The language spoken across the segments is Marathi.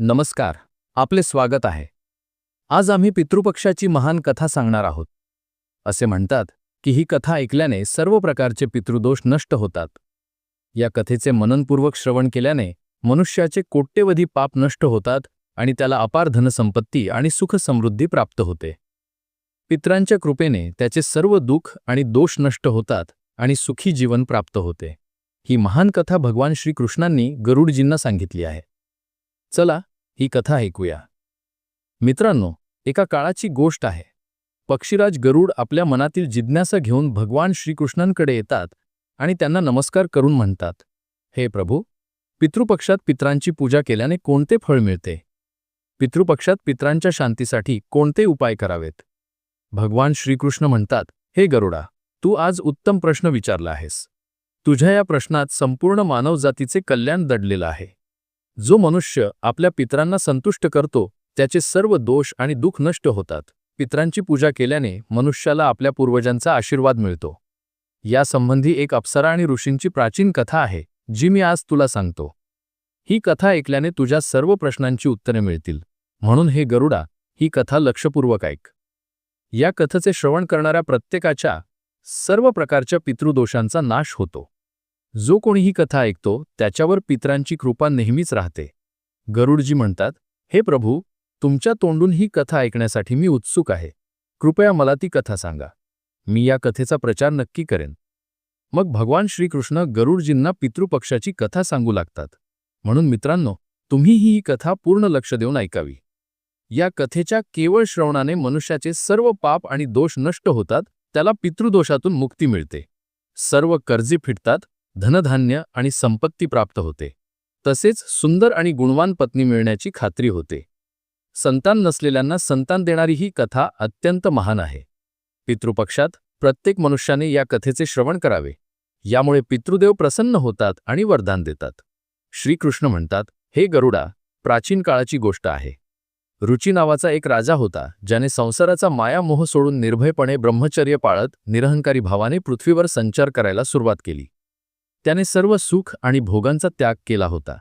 नमस्कार आपले स्वागत आहे. आज आम्ही पितृपक्षाची महान कथा सांगणार आहोत. असे म्हणतात की ही कथा ऐकल्याने सर्व प्रकारचे पितृदोष नष्ट होतात. या कथेचे मननपूर्वक श्रवण केल्याने मनुष्याचे कोट्यवधी पाप नष्ट होतात आणि त्याला अपार धनसंपत्ती आणि सुख समृद्धी प्राप्त होते. पित्रांच्या कृपेने त्याचे सर्व दुःख आणि दोष नष्ट होतात आणि सुखी जीवन प्राप्त होते. ही महान कथा भगवान श्रीकृष्णांनी गरुडजींना सांगितली आहे. चला ही कथा ऐकूया. मित्रांनो एका काळाची गोष्ट आहे. पक्षीराज गरुड आपल्या मनातील जिज्ञासा घेऊन भगवान श्रीकृष्णांकडे येतात आणि त्यांना नमस्कार करून म्हणतात. हे प्रभू पितृपक्षात पित्रांची पूजा केल्याने कोणते फळ मिळते? पितृपक्षात पित्रांच्या शांतीसाठी कोणते उपाय करावेत भगवान श्रीकृष्ण म्हणतात हे गरुडा तू आज उत्तम प्रश्न विचारला आहेस. तुझ्या या प्रश्नात संपूर्ण मानवजातीचे कल्याण दडलेलं आहे. जो मनुष्य आपल्या पित्रांना संतुष्ट करतो त्याचे सर्व दोष आणि दुःख नष्ट होतात. पित्रांची पूजा केल्याने मनुष्याला आपल्या पूर्वजांचा आशीर्वाद मिळतो. यासंबंधी एक अप्सरा आणि ऋषींची प्राचीन कथा आहे जी मी आज तुला सांगतो. ही कथा ऐकल्याने तुझ्या सर्व प्रश्नांची उत्तरे मिळतील. म्हणून हे गरुडा ही कथा लक्षपूर्वक ऐक. या कथेचे श्रवण करणाऱ्या प्रत्येकाच्या सर्व प्रकारच्या पितृदोषांचा नाश होतो. जो कोणी ही कथा ऐकतो त्याच्यावर पित्रांची कृपा नेहमीच राहते. गरुडजी म्हणतात हे प्रभू तुमच्या तोंडून ही कथा ऐकण्यासाठी मी उत्सुक आहे. कृपया मला ती कथा सांगा. मी या कथेचा प्रचार नक्की करेन. मग भगवान श्रीकृष्ण गरुडजींना पितृपक्षाची कथा सांगू लागतात. म्हणून मित्रांनो तुम्हीही ही कथा पूर्ण लक्ष देऊन ऐकावी. या कथेच्या केवळ श्रवणाने मनुष्याचे सर्व पाप आणि दोष नष्ट होतात त्याला पितृदोषातून मुक्ती मिळते. सर्व कर्जे फिटतात धनधान्य आणि संपत्ती प्राप्त होते. तसेच सुंदर आणि गुणवान पत्नी मिळण्याची खात्री होते. संतान नसलेल्यांना संतान देणारी ही कथा अत्यंत महान आहे. पितृपक्षात प्रत्येक मनुष्याने या कथेचे श्रवण करावे. यामुळे पितृदेव प्रसन्न होतात आणि वरदान देतात. श्रीकृष्ण म्हणतात हे गरुडा प्राचीन काळाची गोष्ट आहे. रुची नावाचा एक राजा होता ज्याने संसाराचा मायामोह सोडून निर्भयपणे ब्रह्मचर्य पाळत निरहंकारी भावाने पृथ्वीवर संचार करायला सुरुवात केली. त्याने सर्व सुख आणि भोगांचा त्याग केला होता.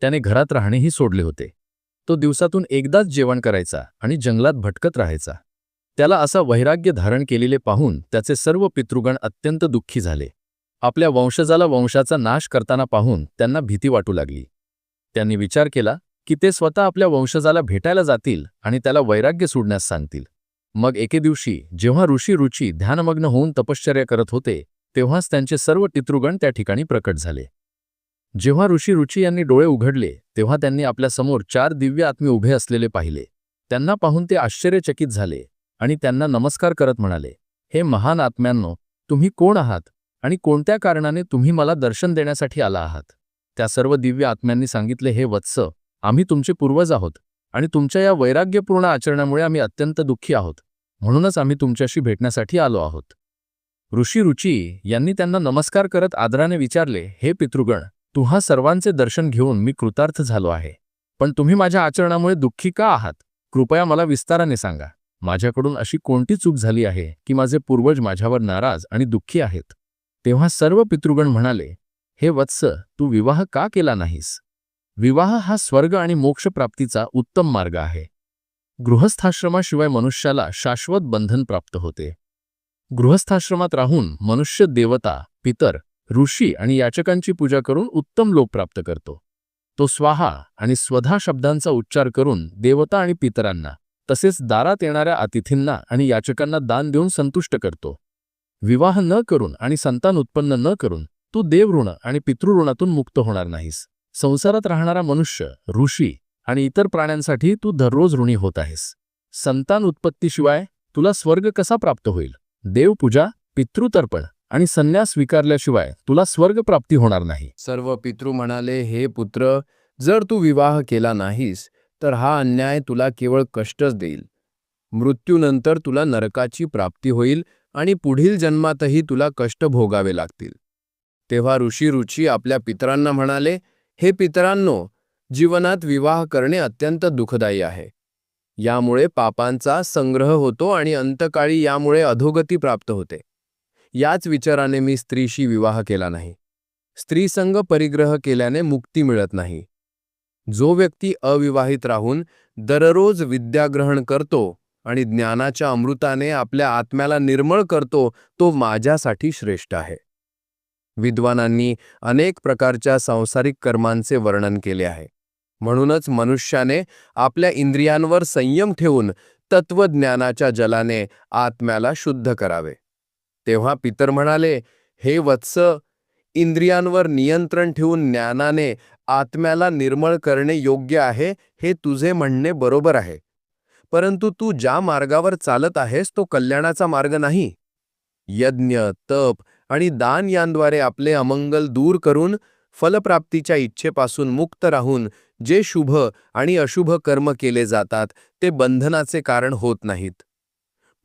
त्याने घरात राहणेही सोडले होते. तो दिवसातून एकदाच जेवण करायचा आणि जंगलात भटकत राहायचा. त्याला असा वैराग्य धारण केलेले पाहून त्याचे सर्व पितृगण अत्यंत दुःखी झाले. आपल्या वंशजाला वंशाचा नाश करताना पाहून त्यांना भीती वाटू लागली. त्यांनी विचार केला की ते स्वतः आपल्या वंशजाला भेटायला जातील आणि त्याला वैराग्य सोडण्यास सांगतील. मग एके दिवशी जेव्हा ऋषी रुची ध्यानमग्न होऊन तपश्चर्या करत होते तेव्हाच त्यांचे सर्व पितृगण त्या ठिकाणी प्रकट झाले. जेव्हा ऋषी रुची यांनी डोळे उघडले तेव्हा त्यांनी आपल्यासमोर चार दिव्य आत्मे उभे असलेले पाहिले. त्यांना पाहून ते आश्चर्यचकित झाले आणि त्यांना नमस्कार करत म्हणाले हे महान आत्म्यांनो तुम्ही कोण आहात आणि कोणत्या कारणाने तुम्ही मला दर्शन देण्यासाठी आला आहात? त्या सर्व दिव्य आत्म्यांनी सांगितले हे वत्स आम्ही तुमचे पूर्वज आहोत आणि तुमच्या या वैराग्यपूर्ण आचरणामुळे आम्ही अत्यंत दुःखी आहोत. म्हणूनच आम्ही तुमच्याशी भेटण्यासाठी आलो आहोत. ऋषी रुची यांनी त्यांना नमस्कार करत आदराने विचारले हे पितृगण तुम्हा सर्वांचे दर्शन घेऊन मी कृतार्थ झालो आहे. पण तुम्ही माझ्या आचरणामुळे दुःखी का आहात? कृपया मला विस्ताराने सांगा. माझ्याकडून अशी कोणती चूक झाली आहे की माझे पूर्वज माझ्यावर नाराज आणि दुःखी आहेत? तेव्हा सर्व पितृगण म्हणाले हे वत्स तू विवाह का केला नाहीस? विवाह हा स्वर्ग आणि मोक्षप्राप्तीचा उत्तम मार्ग आहे. गृहस्थाश्रमाशिवाय मनुष्याला शाश्वत बंधन प्राप्त होते. गृहस्थाश्रमात राहून मनुष्य देवता पितर ऋषी आणि याचकांची पूजा करून उत्तम लोक प्राप्त करतो. तो स्वाहा आणि स्वधा शब्दांचा उच्चार करून देवता आणि पितरांना तसेच दारात येणाऱ्या अतिथींना आणि याचकांना दान देऊन संतुष्ट करतो. विवाह न करून आणि संतान उत्पन्न न करून तू देवऋण आणि पितृऋणातून मुक्त होणार नाहीस. संसारात राहणारा मनुष्य ऋषी आणि इतर प्राण्यांसाठी तू दररोज ऋणी होत आहेस. संतान उत्पत्तीशिवाय तुला स्वर्ग कसा प्राप्त होईल? देवपूजा पितृतर्पण आणि संन्यास स्वीकारल्याशिवाय तुला स्वर्गप्राप्ती होणार नाही. सर्व पितृ म्हणाले हे पुत्र जर तू विवाह केला नाहीस तर हा अन्याय तुला केवळ कष्टच देईल. मृत्यूनंतर तुला नरकाची प्राप्ती होईल आणि पुढील जन्मातही तुला कष्ट भोगावे लागतील. तेव्हा ऋषी रुची आपल्या पितरांना म्हणाले हे पितरांनो जीवनात विवाह करणे अत्यंत दुःखदायी आहे. यामुळे पापांचा संग्रह होतो आणि अंतकाळी यामुळे अधोगती प्राप्त होते. याच विचाराने मी स्त्रीशी विवाह केला नाही. स्त्रीसंग परिग्रह केल्याने मुक्ती मिळत नाही. जो व्यक्ती अविवाहित राहून दररोज विद्याग्रहण करतो आणि ज्ञानाच्या अमृताने आपल्या आत्म्याला निर्मळ करतो तो माझ्यासाठी श्रेष्ठ आहे. विद्वानांनी अनेक प्रकारच्या सांसारिक कर्मांचे वर्णन केले आहे. म्हणूनच मनुष्याने आपल्या इंद्रियांवर संयम ठेवून तत्वज्ञानाच्या जलाने आत्म्याला शुद्ध करावे. तेव्हा पितर म्हणाले हे वत्स इंद्रियांवर नियंत्रण ठेवून ज्ञानाने आत्म्याला निर्मळ करणे योग्य आहे हे तुझे म्हणणे बरोबर आहे. परंतु तू ज्या मार्गावर चालत आहेस तो कल्याणाचा मार्ग नाही. यज्ञ तप आणि दान यांद्वारे आपले अमंगल दूर करून फलप्राप्तीच्या इच्छेपासून मुक्त राहून जे शुभ आणि अशुभ कर्म केले जातात ते बंधनाचे कारण होत नाहीत.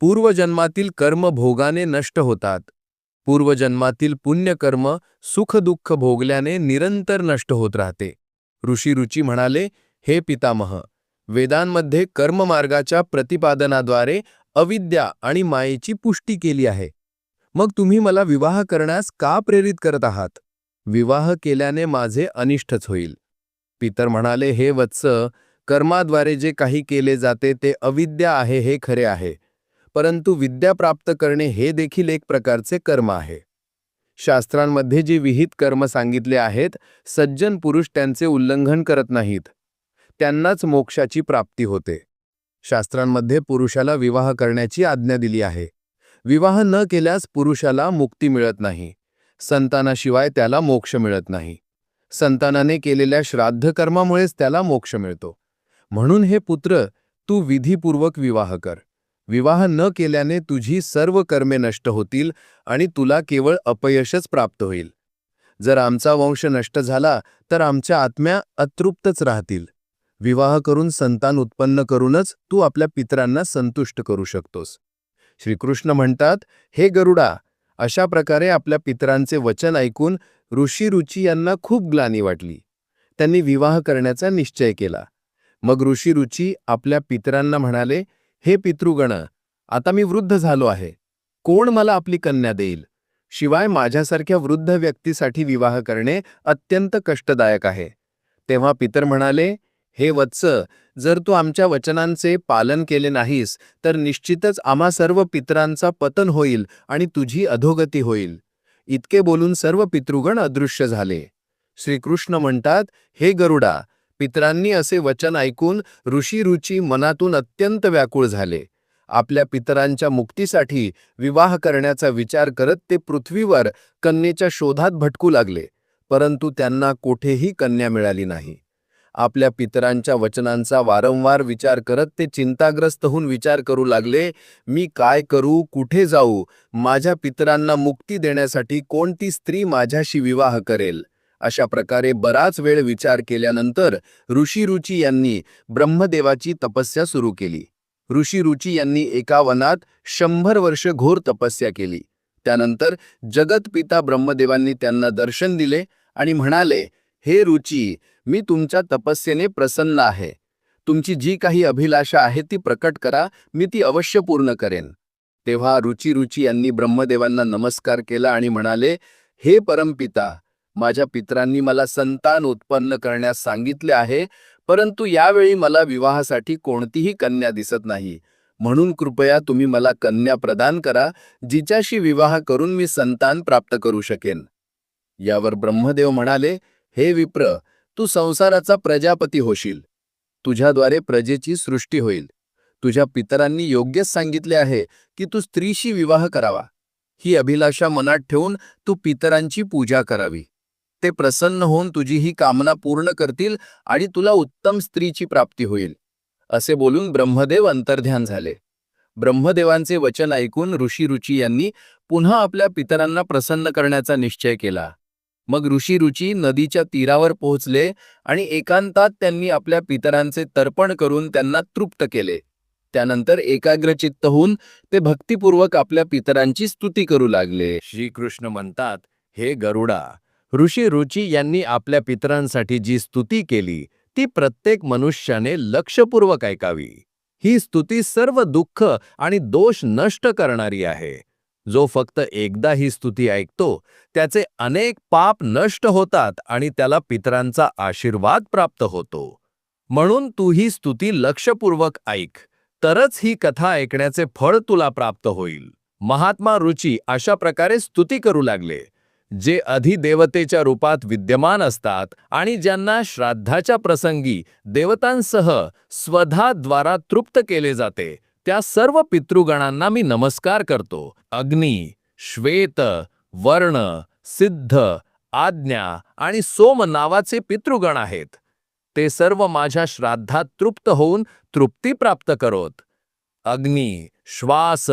पूर्वजन्मातील कर्म भोगाने नष्ट होतात. पूर्वजन्मातील पुण्यकर्म सुखदुःख भोगल्याने निरंतर नष्ट होत राहते. ऋषीरुची म्हणाले हे पितामह वेदांमध्ये कर्ममार्गाच्या प्रतिपादनाद्वारे अविद्या आणि मायेची पुष्टी केली आहे. मग तुम्ही मला विवाह करण्यास का प्रेरित करत आहात? विवाह केल्याने माझे अनिष्टच होईल. पितर म्हणाले हे वत्स कर्माद्वारे जे काही केले जाते ते अविद्या आहे हे खरे आहे. परंतु विद्या प्राप्त करणे हे देखील एक प्रकारचे कर्म आहे. शास्त्रांमध्ये जी विहित कर्म सांगितले आहेत सज्जन पुरुष त्यांचे उल्लंघन करत नाहीत. त्यांनाच मोक्षाची प्राप्ती होते. शास्त्रांमध्ये पुरुषाला विवाह करण्याची आज्ञा दिली आहे. विवाह न केल्यास पुरुषाला मुक्ती मिळत नाही. संतानाशिवाय त्याला मोक्ष मिळत नाही. संतानाने केलेल्या श्राद्ध कर्मामुळेच त्याला मोक्ष मिळतो. म्हणून हे पुत्र तू विधीपूर्वक विवाह कर. विवाह न केल्याने तुझी सर्व कर्मे नष्ट होतील आणि तुला केवळ अपयशच प्राप्त होईल. जर आमचा वंश नष्ट झाला तर आमच्या आत्म्या अतृप्तच राहतील. विवाह करून संतान उत्पन्न करूनच तू आपल्या पितरांना संतुष्ट करू शकतोस. श्रीकृष्ण म्हणतात हे गरुडा अशा प्रकारे आपल्या पितरांचे वचन ऐकून ऋषी रुची यांना खूप ग्लानी वाटली. त्यांनी विवाह करण्याचा निश्चय केला. मग ऋषी रुची आपल्या पितरांना म्हणाले हे पितृगण आता मी वृद्ध झालो आहे. कोण मला आपली कन्या देईल? शिवाय माझ्यासारख्या वृद्ध व्यक्तीसाठी विवाह करणे अत्यंत कष्टदायक आहे. तेव्हा पितर म्हणाले हे वत्स जर तू आमच्या वचनांचे पालन केले नाहीस तर निश्चितच आम्हा सर्व पितरांचा पतन होईल आणि तुझी अधोगती होईल. इतके बोलून सर्व पितृगण अदृश्य झाले. श्रीकृष्ण म्हणतात हे गरुडा पितरांनी असे वचन ऐकून ऋषी रुची मनातून अत्यंत व्याकुळ झाले. आपल्या पितरांच्या मुक्तीसाठी विवाह करण्याचा विचार करत ते पृथ्वीवर कन्येच्या शोधात भटकू लागले परंतु त्यांना कोठेही कन्या मिळाली नाही. आपल्या पितरांच्या वचनांचा वारंवार विचार करत ते चिंताग्रस्त होऊन विचार करू लागले मी काय करू? कुठे जाऊ? माझ्या पितरांना मुक्ती देण्यासाठी कोणती स्त्री माझ्याशी विवाह करेल? अशा प्रकारे बराच वेळ विचार केल्यानंतर ऋषी रुची यांनी ब्रह्मदेवाची तपस्या सुरू केली. ऋषी रुची यांनी एका वनात शंभर वर्ष घोर तपस्या केली. त्यानंतर जगतपिता ब्रह्मदेवांनी त्यांना दर्शन दिले आणि म्हणाले हे रुची मी तुमच्या तपस्येने प्रसन्न आहे. तुमची जी काही अभिलाषा आहे ती प्रकट करा मी ती अवश्य पूर्ण करेन. तेव्हा रुची रुची यांनी ब्रह्मदेवांना नमस्कार केला आणि म्हणाले हे परमपिता माझ्या पित्रांनी मला संतान उत्पन्न करण्यास सांगितले आहे परंतु यावेळी मला विवाहासाठी कोणतीही कन्या दिसत नाही. म्हणून कृपया तुम्ही मला कन्या प्रदान करा जिच्याशी विवाह करून मी संतान प्राप्त करू शकेन. यावर ब्रह्मदेव म्हणाले हे विप्र तू संसाराचा प्रजापती होशील. तुझ्याद्वारे प्रजेची सृष्टी होईल. तुझ्या पितरांनी योग्यच सांगितले आहे की तू स्त्रीशी विवाह करावा. ही अभिलाषा मनात ठेवून तू पितरांची पूजा करावी. ते प्रसन्न होऊन तुझी ही कामना पूर्ण करतील आणि तुला उत्तम स्त्रीची प्राप्ती होईल. असे बोलून ब्रह्मदेव अंतर्ध्यान झाले. ब्रह्मदेवांचे वचन ऐकून ऋषी रुची यांनी पुन्हा आपल्या पितरांना प्रसन्न करण्याचा निश्चय केला. मग ऋषी रुची नदीच्या तीरावर पोहोचले आणि एकांतात त्यांनी आपल्या पितरांचे तर्पण करून त्यांना तृप्त केले. त्यानंतर एकाग्रचित्त होऊन ते भक्तिपूर्वक आपल्या पितरांची स्तुती करू लागले. श्रीकृष्ण म्हणतात हे गरुडा ऋषी रुची यांनी आपल्या पितरांसाठी जी स्तुती केली ती प्रत्येक मनुष्याने लक्षपूर्वक ऐकावी. ही स्तुती सर्व दुःख आणि दोष नष्ट करणारी आहे. जो फक्त एकदा ही स्तुती ऐकतो त्याचे अनेक पाप नष्ट होतात आणि त्याला पितरांचा आशीर्वाद प्राप्त होतो. म्हणून तू ही स्तुती लक्षपूर्वक ऐक तरच ही कथा ऐकण्याचे फळ तुला प्राप्त होईल. महात्मा रुची अशा प्रकारे स्तुती करू लागले जे अधिदेवतेच्या रूपात विद्यमान असतात आणि ज्यांना श्राद्धाच्या प्रसंगी देवतांसह स्वधाद्वारा तृप्त केले जाते त्या सर्व पितृगणांना मी नमस्कार करतो. अग्नी श्वेत वर्ण सिद्ध आज्ञा आणि सोम नावाचे पितृगण आहेत. ते सर्व माझ्या श्राद्धात तृप्त होऊन तृप्ती प्राप्त करोत. अग्नी श्वास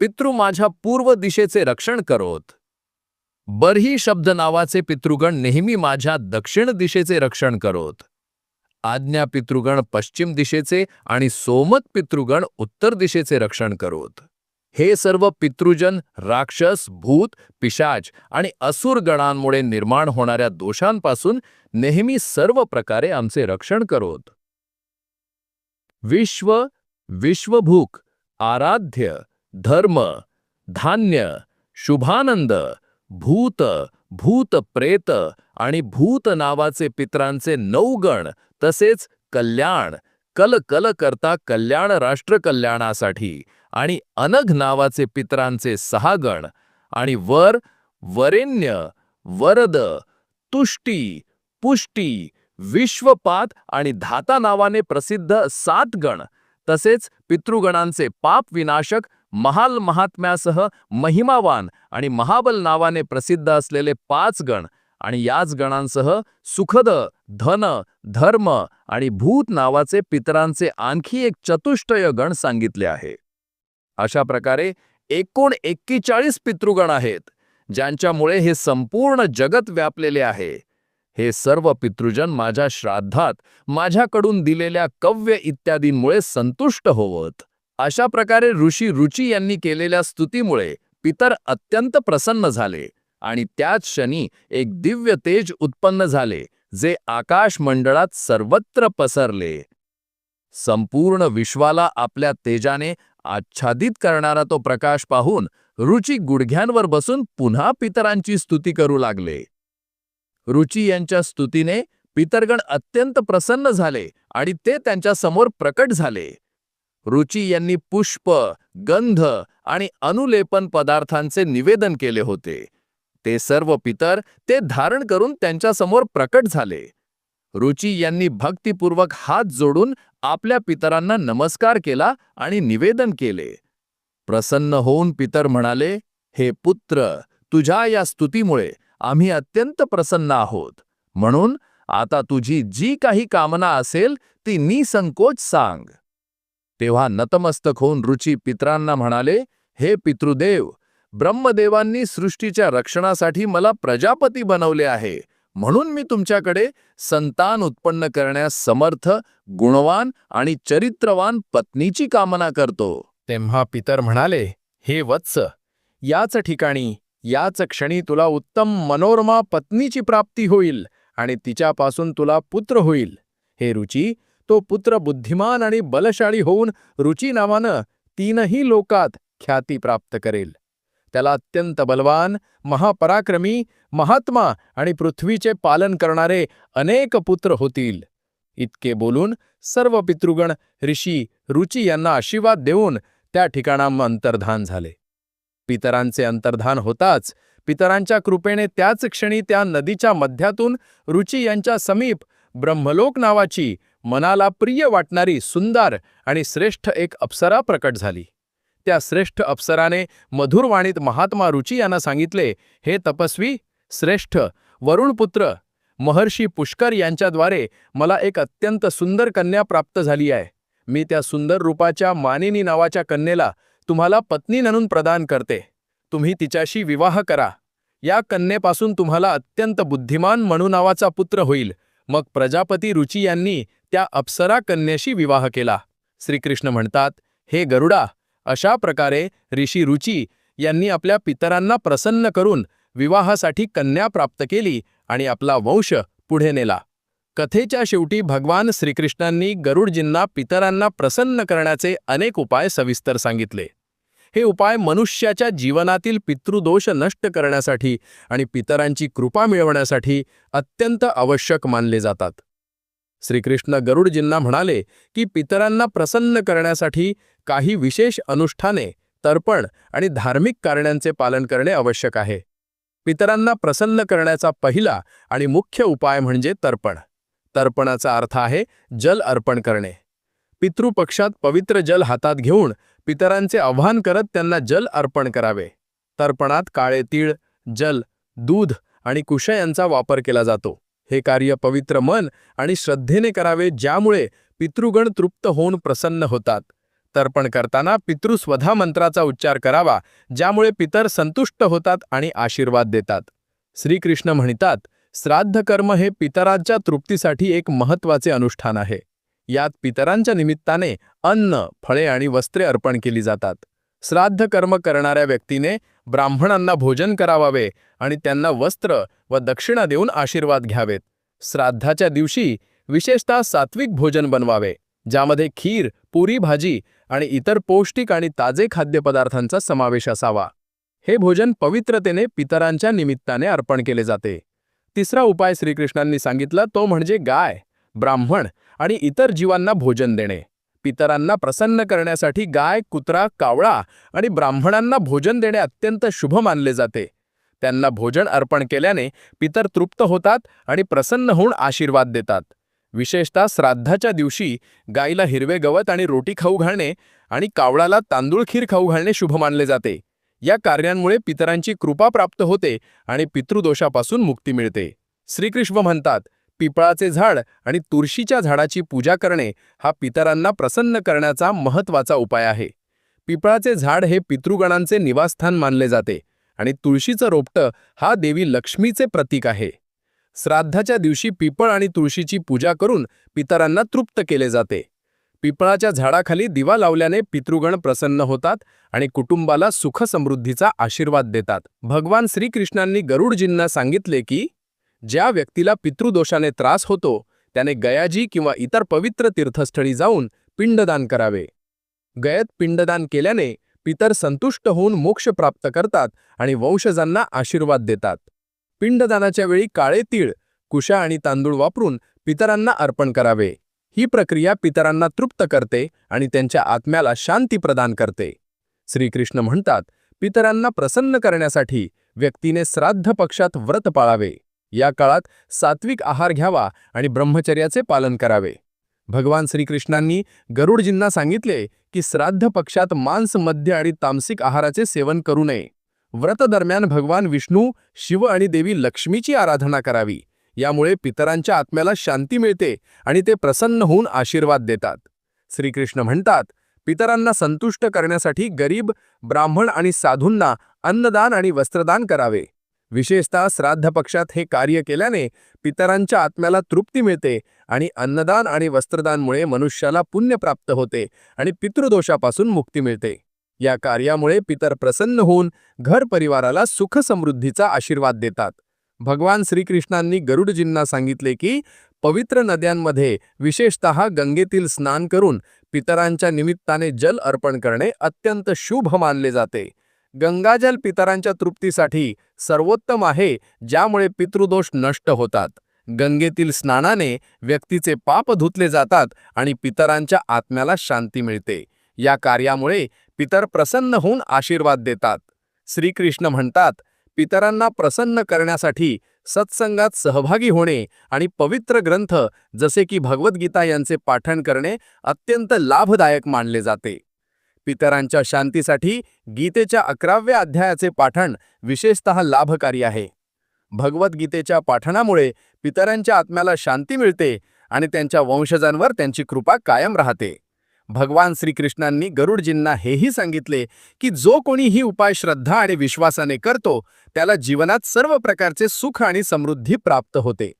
पितृ माझ्या पूर्व दिशेचे रक्षण करोत. बरही शब्द नावाचे पितृगण नेहमी माझ्या दक्षिण दिशेचे रक्षण करोत. आज्ञा पितृगण पश्चिम दिशेचे आणि सोमत पितृगण उत्तर दिशेचे रक्षण करोत. हे सर्व पितृजन राक्षस भूत पिशाच आणि असुर गणांमुळे निर्माण होणाऱ्या दोषांपासून नेहमी सर्व प्रकारे आमचे रक्षण करोत. विश्व विश्वभूक आराध्य धर्म धान्य शुभानंद भूत भूत प्रेत आणि भूत नावाचे पित्रांचे नऊ गण तसेच कल्याण कल कल करता कल्याण राष्ट्र कल्याणासाठी आणि अनघ नावाचे पित्रांचे सहा गण आणि वर वरेण्य वरद तुष्टी पुष्टी विश्वपात आणि धाता नावाने प्रसिद्ध सात गण तसेच पितृगणांचे पाप विनाशक महाल महात्म्यासह महिमावान आणि महाबल नावाने प्रसिद्ध असलेले पाच गण आणि याच गणांसह सुखद धन धर्म आणि भूत नावाचे पितरांचे आणखी एक चतुष्टय गण सांगितले आहे. अशा प्रकारे एकूण एक्केचाळीस पितृगण आहेत ज्यांच्यामुळे हे संपूर्ण जगत व्यापलेले आहे. हे सर्व पितृजन माझ्या श्राद्धात माझ्याकडून दिलेल्या कव्य इत्यादींमुळे संतुष्ट होवत. अशा प्रकारे ऋषी रुची यांनी केलेल्या स्तुतीमुळे पितर अत्यंत प्रसन्न झाले. आणि त्याच क्षणी एक दिव्य तेज उत्पन्न झाले जे आकाशमंडळात सर्वत्र पसरले. संपूर्ण विश्वाला आपल्या तेजाने आच्छादित करणारा तो प्रकाश पाहून रुची गुडघ्यांवर बसून पुन्हा पितरांची स्तुती करू लागले. रुची यांच्या स्तुतीने पितरगण अत्यंत प्रसन्न झाले आणि ते त्यांच्यासमोर प्रकट झाले. रुची यांनी पुष्प गंध आणि अनुलेपन पदार्थांचे निवेदन केले होते. ते सर्व पितर ते धारण करून त्यांच्यासमोर प्रकट झाले. रुची यांनी भक्तिपूर्वक हात जोडून आपल्या पितरांना नमस्कार केला आणि निवेदन केले. प्रसन्न होऊन पितर म्हणाले हे पुत्र तुझ्या या स्तुतीमुळे आम्ही अत्यंत प्रसन्न आहोत. म्हणून आता तुझी जी काही कामना असेल ती निसंकोच सांग. तेव्हा नतमस्तक होऊन रुची पितरांना म्हणाले हे पितृदेव ब्रह्मदेवांनी सृष्टीच्या रक्षणासाठी मला प्रजापती बनवले आहे. म्हणून मी तुमच्याकडे संतान उत्पन्न करण्यास समर्थ गुणवान आणि चरित्रवान पत्नीची कामना करतो. तेव्हा पितर म्हणाले हे वत्स याच ठिकाणी याच क्षणी तुला उत्तम मनोरमा पत्नीची प्राप्ती होईल आणि तिच्यापासून तुला पुत्र होईल. हे रुची तो पुत्र बुद्धिमान आणि बलशाळी होऊन रुची नावानं तीनही लोकात ख्याती प्राप्त करेल. त्याला अत्यंत बलवान महापराक्रमी महात्मा आणि पृथ्वीचे पालन करणारे अनेक पुत्र होतील. इतके बोलून सर्व पितृगण ऋषी रुची यांना आशीर्वाद देऊन त्या ठिकाणाम अंतर्धान झाले. पितरांचे अंतर्धान होताच पितरांच्या कृपेने त्याच क्षणी त्या नदीच्या मध्यातून रुची यांच्या समीप ब्रह्मलोक नावाची मनाला प्रिय वाटणारी सुंदर आणि श्रेष्ठ एक अप्सरा प्रकट झाली. त्या श्रेष्ठ अप्सराने मधुरवाणीत महात्मा रुची यांना सांगितले हे तपस्वी श्रेष्ठ वरुणपुत्र महर्षी पुष्कर यांच्याद्वारे मला एक अत्यंत सुंदर कन्या प्राप्त झाली आहे. मी त्या सुंदर रूपाच्या मानिनी नावाच्या कन्येला तुम्हाला पत्नी म्हणून प्रदान करते. तुम्ही तिच्याशी विवाह करा. या कन्येपासून तुम्हाला अत्यंत बुद्धिमान मणू नावाचा पुत्र होईल. मग प्रजापती रुची यांनी त्या अप्सरा कन्येशी विवाह केला. श्रीकृष्ण म्हणतात हे गरुडा अशा प्रकारे ऋषी रुची यांनी आपल्या पितरांना प्रसन्न करून विवाहासाठी कन्या प्राप्त केली आणि आपला वंश पुढे नेला. कथेच्या शेवटी भगवान श्रीकृष्णांनी गरुडजींना पितरांना प्रसन्न करण्याचे अनेक उपाय सविस्तर सांगितले. हे उपाय मनुष्याच्या जीवनातील पितृदोष नष्ट करण्यासाठी आणि पितरांची कृपा मिळवण्यासाठी अत्यंत आवश्यक मानले जातात. श्रीकृष्ण गरुडजींना म्हणाले की पितरांना प्रसन्न करण्यासाठी काही विशेष अनुष्ठाने तर्पण आणि धार्मिक कारणांचे पालन करणे आवश्यक आहे. पितरांना प्रसन्न करण्याचा पहिला आणि मुख्य उपाय म्हणजे तर्पण. तर्पणाचा अर्थ आहे जल अर्पण करणे. पितृपक्षात पवित्र जल हातात घेऊन पितरांचे आव्हान करत त्यांना जल अर्पण करावे. तर्पणात काळे तीळ जल दूध आणि कुश यांचा वापर केला जातो. हे कार्य पवित्र मन आणि श्रद्धेने करावे ज्यामुळे पितृगण तृप्त होऊन प्रसन्न होतात. तर्पण करताना पितृस्वधा मंत्राचा उच्चार करावा ज्यामुळे पितर संतुष्ट होतात आणि आशीर्वाद देतात. श्रीकृष्ण म्हणतात श्राद्ध कर्म हे पितरांच्या तृप्तीसाठी एक महत्त्वाचे अनुष्ठान आहे. यात पितरांच्या निमित्ताने अन्न फळे आणि वस्त्रे अर्पण केली जातात. श्राद्ध कर्म करणाऱ्या व्यक्तीने ब्राह्मणांना भोजन करावावे आणि त्यांना वस्त्र व दक्षिणा देऊन आशीर्वाद घ्यावेत. श्राद्धाच्या दिवशी विशेषतः सात्विक भोजन बनवावे ज्यामध्ये खीर पुरी भाजी आणि इतर पौष्टिक आणि ताजे खाद्यपदार्थांचा समावेश असावा. हे भोजन पवित्रतेने पितरांच्या निमित्ताने अर्पण केले जाते. तिसरा उपाय श्रीकृष्णांनी सांगितला तो म्हणजे गाय ब्राह्मण आणि इतर जीवांना भोजन देणे. पितरांना प्रसन्न करण्यासाठी गाय कुत्रा कावळा आणि ब्राह्मणांना भोजन देणे अत्यंत शुभ मानले जाते. त्यांना भोजन अर्पण केल्याने पितर तृप्त होतात आणि प्रसन्न होऊन आशीर्वाद देतात. विशेषतः श्राद्धाच्या दिवशी गायीला हिरवे गवत आणि रोटी खाऊ घालणे आणि कावळाला तांदूळ खीर खाऊ घालणे शुभ मानले जाते. या कार्यांमुळे पितरांची कृपा प्राप्त होते आणि पितृदोषापासून मुक्ती मिळते. श्रीकृष्ण म्हणतात पिपळाचे झाड आणि तुळशीच्या झाडाची पूजा करणे हा पितरांना प्रसन्न करण्याचा महत्त्वाचा उपाय आहे. पिपळाचे झाड हे पितृगणांचे निवासस्थान मानले जाते आणि तुळशीचं रोपटं हा देवी लक्ष्मीचे प्रतीक आहे. श्राद्धाच्या दिवशी पिपळ आणि तुळशीची पूजा करून पितरांना तृप्त केले जाते. पिपळाच्या झाडाखाली दिवा लावल्याने पितृगण प्रसन्न होतात आणि कुटुंबाला सुखसमृद्धीचा आशीर्वाद देतात. भगवान श्रीकृष्णांनी गरुडजींना सांगितले की ज्या व्यक्तीला पितृदोषाने त्रास होतो त्याने गयाजी किंवा इतर पवित्र तीर्थस्थळी जाऊन पिंडदान करावे. गयत पिंडदान केल्याने पितर संतुष्ट होऊन मोक्ष प्राप्त करतात आणि वंशजांना आशीर्वाद देतात. पिंडदानाच्या वेळी काळे तीळ कुशा आणि तांदूळ वापरून पितरांना अर्पण करावे. ही प्रक्रिया पितरांना तृप्त करते आणि त्यांच्या आत्म्याला शांती प्रदान करते. श्रीकृष्ण म्हणतात पितरांना प्रसन्न करण्यासाठी व्यक्तीने श्राद्ध पक्षात व्रत पाळावे. या काळात सात्विक आहार घ्यावा आणि ब्रह्मचर्याचे पालन करावे. भगवान श्रीकृष्णांनी गरुडजींना सांगितले की श्राद्ध पक्षात मांस मध्य आणि तामसिक आहाराचे सेवन करू नये. व्रत दरम्यान भगवान विष्णू शिव आणि देवी लक्ष्मीची आराधना करावी. यामुळे पितरांच्या आत्म्याला शांती मिळते आणि ते प्रसन्न होऊन आशीर्वाद देतात. श्रीकृष्ण म्हणतात पितरांना संतुष्ट करण्यासाठी गरीब ब्राह्मण आणि साधूंना अन्नदान आणि वस्त्रदान करावे. विशेषतः श्राद्ध पक्षात हे कार्य केल्याने पितरांच्या आत्म्याला तृप्ती मिळते आणि अन्नदान आणि वस्त्रदानमुळे मनुष्याला पुण्य प्राप्त होते आणि पितृदोषापासून मुक्ती मिळते. या कार्यामुळे पितर प्रसन्न होऊन घर परिवाराला सुख समृद्धीचा आशीर्वाद देतात. भगवान श्रीकृष्णांनी गरुडजींना सांगितले की पवित्र नद्यांमध्ये विशेषतः गंगेतील स्नान करून पितरांच्या निमित्ताने जल अर्पण करणे अत्यंत शुभ मानले जाते. गंगाजल पितरांच्या तृप्तीसाठी सर्वोत्तम आहे ज्यामुळे पितृदोष नष्ट होतात. गंगेतील स्नानाने व्यक्तीचे पाप धुतले जातात आणि पितरांच्या आत्म्याला शांती मिळते. या कार्यामुळे पितर प्रसन्न होऊन आशीर्वाद देतात. श्रीकृष्ण म्हणतात पितरांना प्रसन्न करण्यासाठी सत्संगात सहभागी होणे आणि पवित्र ग्रंथ जसे की भगवद्गीता यांचे पाठण करणे अत्यंत लाभदायक मानले जाते. पितरांच्या शांतीसाठी गीतेच्या अकराव्या अध्यायाचे पाठण विशेषतः लाभकारी आहे. भगवद्गीतेच्या पाठणामुळे पितरांच्या आत्म्याला शांती मिळते आणि त्यांच्या वंशजांवर त्यांची कृपा कायम राहते. भगवान श्रीकृष्णांनी गरुडजींना हेही सांगितले की जो कोणी ही उपाय श्रद्धा आणि विश्वासाने करतो त्याला जीवनात सर्व प्रकारचे सुख आणि समृद्धी प्राप्त होते.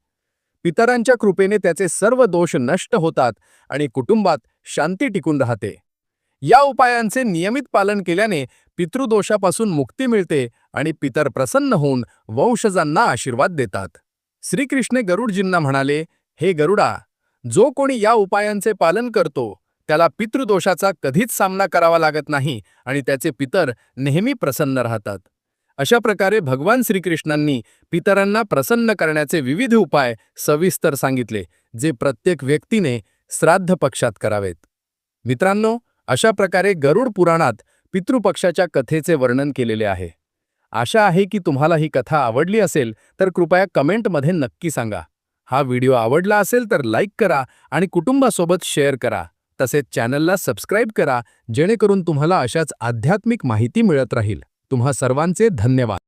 पितरांच्या कृपेने त्याचे सर्व दोष नष्ट होतात आणि कुटुंबात शांती टिकून राहते. या उपायांचे नियमित पालन केल्याने पितृदोषापासून मुक्ती मिळते आणि पितर प्रसन्न होऊन वंशजांना आशीर्वाद देतात. श्रीकृष्णे गरुडजींना म्हणाले हे गरुडा जो कोणी या उपायांचे पालन करतो त्याला पितृदोषाचा कधीच सामना करावा लागत नाही आणि त्याचे पितर नेहमी प्रसन्न राहतात. अशा प्रकारे भगवान श्रीकृष्णांनी पितरांना प्रसन्न करण्याचे विविध उपाय सविस्तर सांगितले जे प्रत्येक व्यक्तीने श्राद्ध पक्षात करावेत. मित्रांनो अशा प्रकारे गरुड पुराणात पितृपक्षाच्या कथेचे वर्णन केलेले आहे. आशा आहे की तुम्हाला ही कथा आवडली असेल तर कृपया कमेंटमध्ये नक्की सांगा. हा व्हिडिओ आवडला असेल तर लाईक करा आणि कुटुंबासोबत शेअर करा. तसेच चॅनलला सबस्क्राईब करा जेणेकरून तुम्हाला अशाच आध्यात्मिक माहिती मिळत राहील. तुम्हा सर्वांचे धन्यवाद.